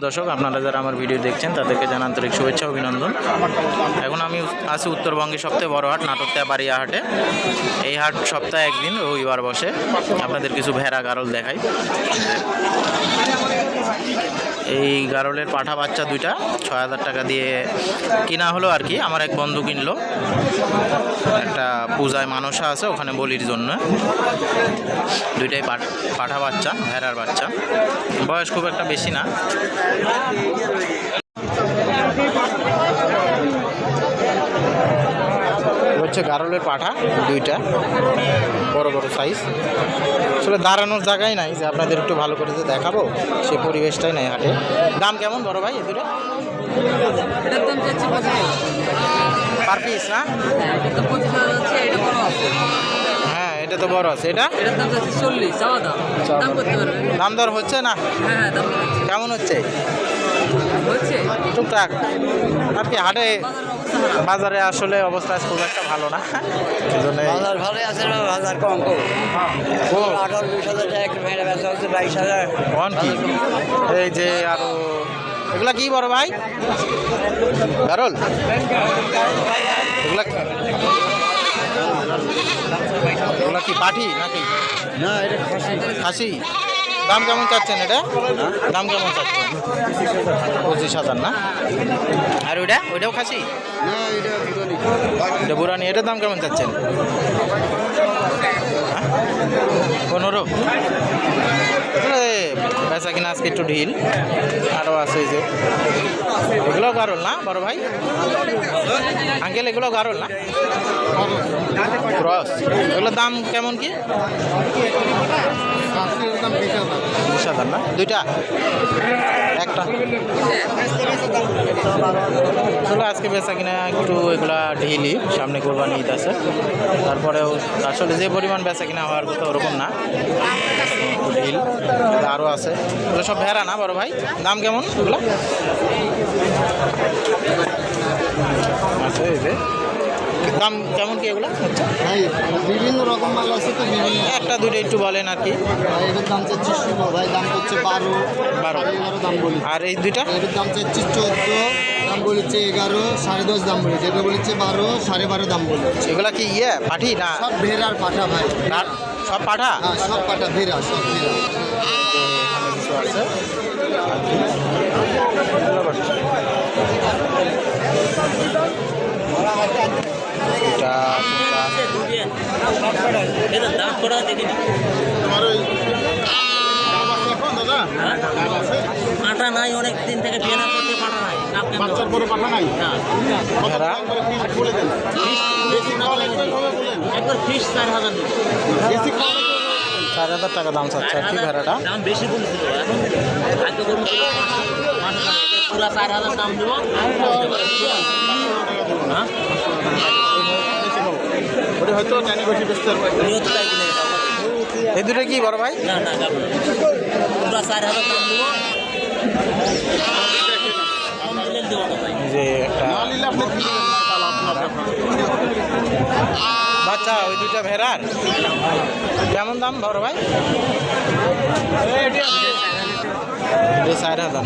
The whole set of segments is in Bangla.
দর্শক, আপনারা যারা আমার ভিডিও দেখছেন, তাদেরকে জানান আন্তরিক শুভেচ্ছা, অভিনন্দন। এখন আমি আছি উত্তরবঙ্গের সবচেয়ে বড় হাট, নাটকটা বাড়িয়া হাটে। এই হাট সপ্তাহে একদিন রবিবার বসে। আপনাদের কিছু ভেড়া গারল দেখাই। এই গারলের পাঠা বাচ্চা দুইটা, ছয় হাজার টাকা দিয়ে কিনা হলো আর কি। আমার এক বন্ধু কিনলো। একটা পূজায় মানসা আছে ওখানে বলির জন্য। দুইটাই পাঠ- পাঠা বাচ্চা, ভেড়ার বাচ্চা। বয়স খুব একটা বেশি না। হচ্ছে গারলের পাঠা দুইটা বড় বড় সাইজ আসলে দাঁড়ানোর জায়গায় নাই যে আপনাদের একটু ভালো করে যে দেখাবো সেই পরিবেশটাই নাই হাটে। দাম কেমন বড় ভাই এ দুটো এটার দাম চাচ্ছি পঁচিশ পার পিস না? হ্যাঁ এটা তো বড় আছে। এটা দাম দর হচ্ছে না? হ্যাঁ হ্যাঁ কেমন হচ্ছে? টুকটাক। আর কি হাটে বাজারে আসলে অবস্থা খুব একটা ভালো না। এই বাজার ভালো আছে না বাজার কম কম আঠারো বিশ হাজার টাকা ভেড়া বেচা হচ্ছে বাইশ হাজার। কি? এই যে আরও এগুলা কি বড় ভাই? গারল? এগুলা এগুলা কি পাঠি নাকি? না এটা খাসি। খাসি? দাম কেমন চাচ্ছেন এটা? দাম কেমন চাচ্ছেন? পঁচিশ হাজার না? আর ওইটা? ওইটাও খাসি? বিরোধী এটার দাম কেমন চাচ্ছেন? হ্যাঁ? পনেরো। বেচা কিনা আজকে একটু ঢিল। আরও আছে যে। এগুলো গারল না, বড় ভাই? আঙ্কেল এগুলো গারল না? ক্রস। এগুলোর দাম কেমন কি? বিশ হাজার না? দুইটা? একটা? আসলে আজকে বেচা কিনা একটু এগুলা ঢিলি সামনে কোরবানি ঈদ আছে। তারপরেও আসলে যে পরিমাণ বেচা কিনা হওয়ার তো ওরকম না। ঢিল আরও আছে। ওগুলো সব ভেড়া না, বড় ভাই? দাম কেমন এগুলো? আছে দাম কেমন কি এগুলো? আচ্ছা। বিভিন্ন রকম মাল আছে তো বিভিন্ন। একটা দুইটা একটু বলেন আর কি। এটার দাম চাচ্ছি ষোলো ভাই দাম হচ্ছে বারো। বারো। এগারো দাম বলি। আর এই দুইটা? এটার দাম চাচ্ছি চোদ্দ দাম বলেছে এগারো সাড়ে দশ দাম বলেছে। এটা বলেছে বারো সাড়ে বারো দাম বলেছে। এগুলা কি ইয়ে পাঠি না? সব ভেড়ার পাঠা ভাই। সব পাঠা? হ্যাঁ সব পাঠা ভেড়া সব ভেড়া। আছে দেখিনি পাটা নাই অনেক দিন থেকে কেনা করতে পাটা নাই না ভেড়া একবার ফিস চার হাজার চার হাজার টাকা দাম চাচ্ছে। আর কি ভেড়াটা? দাম বেশি পুরা চার হাজার দাম দেবো তাই কিনে এই দুটো কি বড় ভাই? না না যাব চার হাজার দাম দেবো যে বাচ্চা ওই দুইটা ভেড়ার? কেমন দাম বড় ভাই? চার হাজার।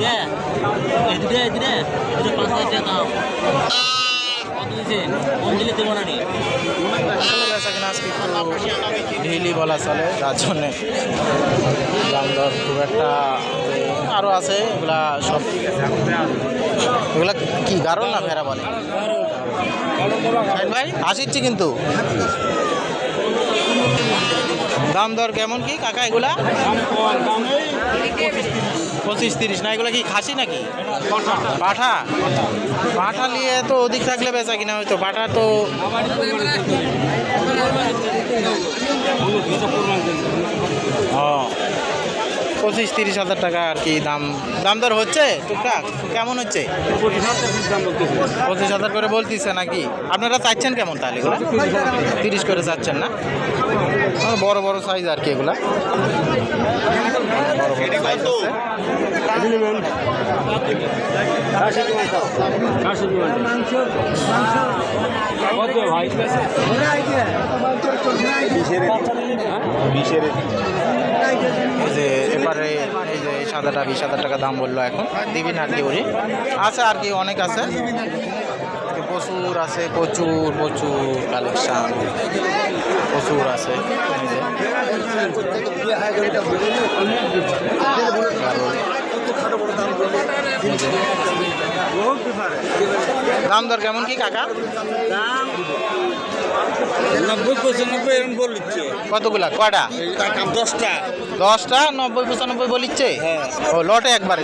ঢিলি বলা চলে, যার জন্যে দাম দর খুব একটা আরও আছে, এগুলা সব। এগুলা কি গারল না ভেড়া বলে? ভাই, আসিচ্ছি কিন্তু। দাম দর কেমন কি, কাকা, এগুলা? পঁচিশ তিরিশ। না, এগুলো কি খাসি নাকি? পাঠা পাঠা নিয়ে তো অধিক থাকলে বেচা কিনা হয়তো পাঠা তো পঁচিশ তিরিশ হাজার টাকা আর কি দাম। দাম দর হচ্ছে টুকটাক? কেমন হচ্ছে? পঁচিশ হাজার করে বলতেছে নাকি? আপনারা চাচ্ছেন কেমন তাহলে এগুলো? তিরিশ করে চাচ্ছেন না? বড় বড় সাইজ আর কি এগুলা? এবারে এই যে এই সাদাটা বিশ হাজার টাকা দাম বলল এখন। দিবি না কি ওরি আছে আর কি, অনেক আছে। প্রচুর আছে, প্রচুর প্রচুর কালেকশন। প্রচুর আছে। দাম দর কেমন কি কাকা নব্বই পঁচানব্বই এরকম কতগুলা? কয়টা? দশটা। দশটা? নব্বই পঁচানব্বই বলিচ্ছে ও লটে একবারে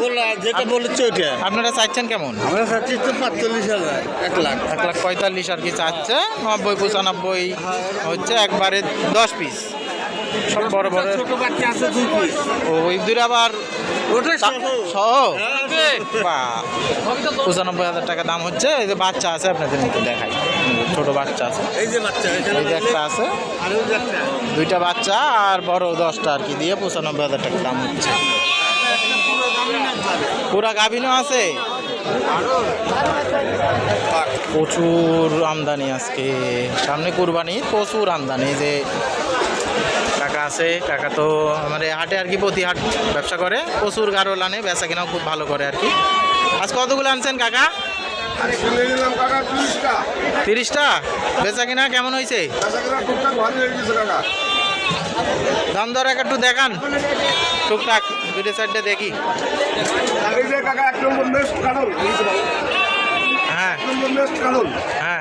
বলা যেটা ওইটা। আপনারা চাইছেন কেমন? আমরা চাচ্ছি তো পাঁচচল্লিশ হাজার এক লাখ। এক লাখ পঁয়তাল্লিশ আর কি চাচ্ছে। নব্বই পঁচানব্বই হচ্ছে একবারে দশ পিস সব বড় বড় ছোট বাচ্চা আছে দুই পিস ও ওই দূরে আবার বা পঁচানব্বই হাজার টাকা দাম হচ্ছে। এই যে বাচ্চা আছে আপনাদের দেখাই। ছোট বাচ্চা আছে। এই যে বাচ্চা এই যে একটা আছে। দুইটা বাচ্চা আর বড় দশটা আর কি দিয়ে পঁচানব্বই হাজার টাকা দাম হচ্ছে। পুরা গাভিনও আছে? প্রচুর আমদানি আজকে। সামনে কুরবানি প্রচুর আমদানি। যে কাকা আছে কাকা তো আমার হাটে আর কি প্রতি হাট ব্যবসা করে। প্রচুর গারোল আনে বেচা কিনাও খুব ভালো করে আর কি। আজ কতগুলো আনছেন কাকা? তিরিশটা। বেচা কিনা কেমন হয়েছে দাম দর এক একটু দেখান। টুকটাক দুটো চারটে দেখি। হ্যাঁ। হ্যাঁ।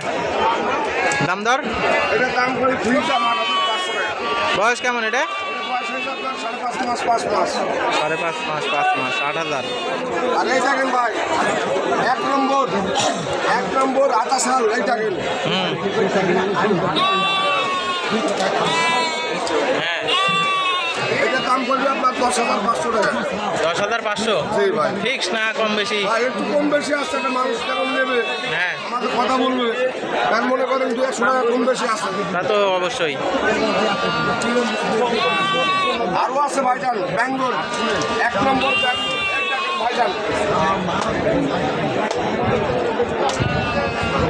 দাম দর? বয়স কেমন এটা? সাড়ে পাঁচ মাস পাঁচ মাস। আট হাজার। আর এই দেখেন ভাই এক নম্বর এক নম্বর আটা সাল এই দেখেন। হ্যাঁ এটা দাম করবে আপনার দশ হাজার পাঁচশো টাকা। পাঁচশো? ফিক্স না কম বেশি? একটু কম বেশি আসছে একটা মানুষ কেমন নেবে? হ্যাঁ। আমাকে কথা বলবে। কারণ মনে করেন দু একশো টাকা কম বেশি আসছে তা তো অবশ্যই। আরও আছে ভাইজান ব্যাঙ্গল এক নম্বর ভাইজান।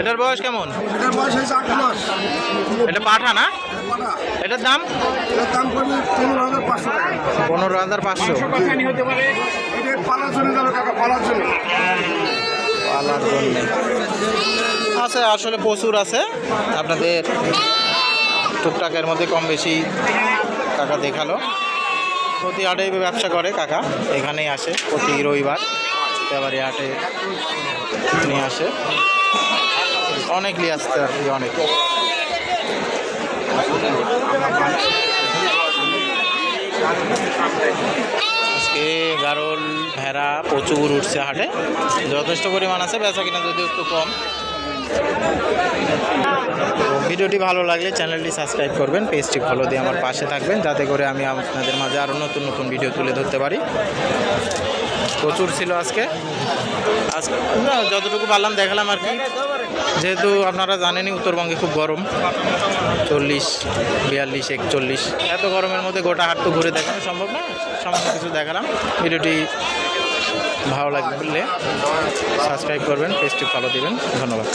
এটার বয়স কেমন? এটার বয়স হয়েছে আট মাস। এটা পাঠা না? পাটা এটার দাম? এটার দাম করবে পনেরো হাজার পাঁচশো টাকা। পনেরো হাজার পাঁচশো। এটা পালার জন্য যাবে কাকা পালার জন্য। পালার জন্যে। আছে আসলে প্রচুর আছে। আপনাদের টুকটাকের মধ্যে কম বেশি কাকা দেখাল। প্রতি হাটে ব্যবসা করে কাকা এখানেই আসে। প্রতি রবিবার এবারে হাটে নিয়ে আসে। অনেক নিয়ে আসতে আর কি অনেক। আজকে গারল, ভেড়া প্রচুর উঠছে হাটে। যথেষ্ট পরিমাণ আছে, বেচা কিনা যদিও একটু কম। ভিডিওটি ভালো লাগলে চ্যানেলটি সাবস্ক্রাইব করবেন, পেজটি ফলো দিয়ে আমার পাশে থাকবেন, যাতে করে আমি আপনাদের মাঝে আরও নতুন নতুন ভিডিও তুলে ধরতে পারি। প্রচুর ছিল আজকে। আজকে না, যতটুকু পারলাম দেখালাম আর কি। যেহেতু আপনারা জানেনই উত্তরবঙ্গে খুব গরম। চল্লিশ বিয়াল্লিশ একচল্লিশ। এত গরমের মধ্যে গোটা হাট তো ঘুরে দেখানো সম্ভব না। সামান্য কিছু দেখালাম। ভিডিওটি ভালো লাগলে সাবস্ক্রাইব করবেন পেজটি ফলো দিবেন। ধন্যবাদ।